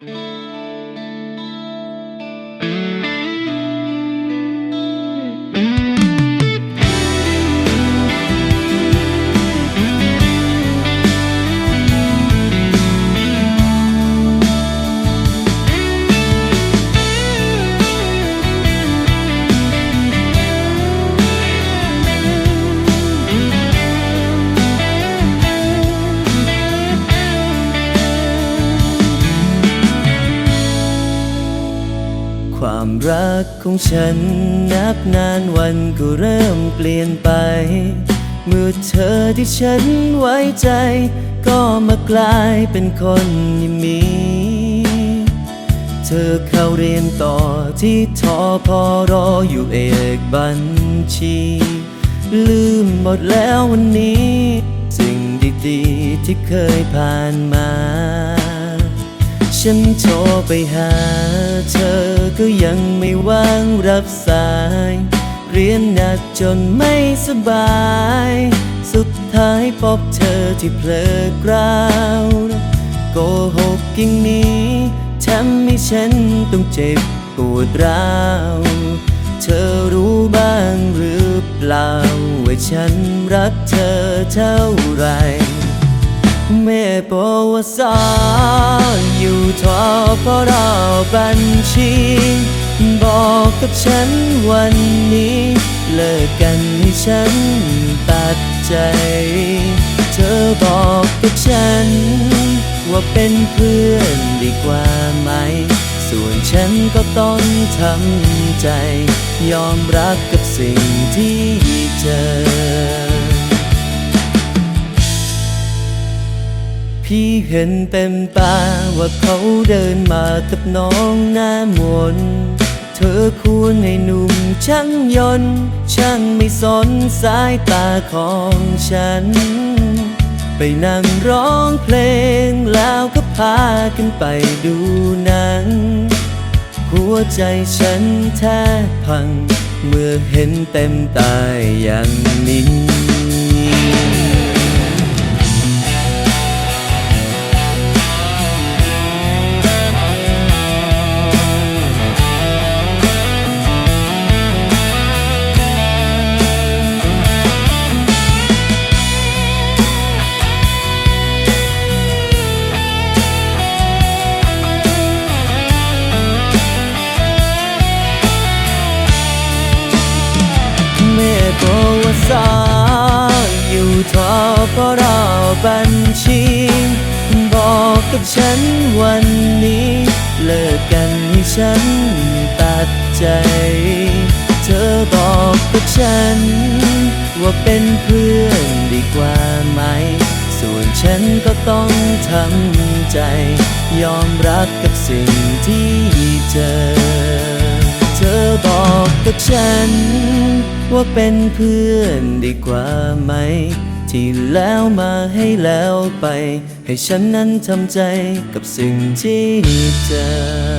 Mm-hmm. ความรักของฉันนับนานวันก็เริ่มเปลี่ยนไป เมื่อเธอที่ฉันไว้ใจ ก็มากลายเป็นคนที่มี เธอเข้าเรียนต่อที่ทอพอรออยู่เอกบัญชี ลืมหมดแล้ววันนี้ สิ่งดีๆที่เคยผ่านมา ฉันโทรไปหาเธอ ก็ยังไม่ว่างรับสาย เรียนหนักจนไม่สบาย สุดท้ายพบเธอที่เพลิดกราวโกหกยิ่งนี้ทำให้ฉันต้องเจ็บปวดร้าวเธอรู้บ้างหรือเปล่า ว่าฉันรักเธอเท่าไหรแม่ปวสอยู่ ทอพอรอบัญชี บอกกับฉันวันนี้ เลิกกันให้ฉันตัดใจ เธอบอกกับฉัน ว่าเป็นเพื่อนดีกว่าไหม ส่วนฉันก็ต้องทำใจ ยอมรับกับสิ่งที่เจอ พี่เห็นเต็มตาว่าเขาเดินมากับน้องหน้ามน เธอควรให้หนุ่มช่างยนช่างไม่สนสายตาของฉัน ไปนั่งร้องเพลงแล้วก็พากันไปดูหนัง หัวใจฉันแทบพัง เมื่อเห็นเต็มตาอย่างนี้ ทอพอรอบัญชี บอกกับฉันวันนี้ เลิกกันให้ฉันตัดใจ เธอบอกกับฉัน ว่าเป็นเพื่อนดีกว่าไหม ส่วนฉันก็ต้องทำใจ ยอมรับกับสิ่งที่เจอเธอบอกกับฉัน ว่าเป็นเพื่อนดีกว่าไหม ที่แล้วมาให้แล้วไป ให้ฉันนั้นทำใจกับสิ่งที่เจอ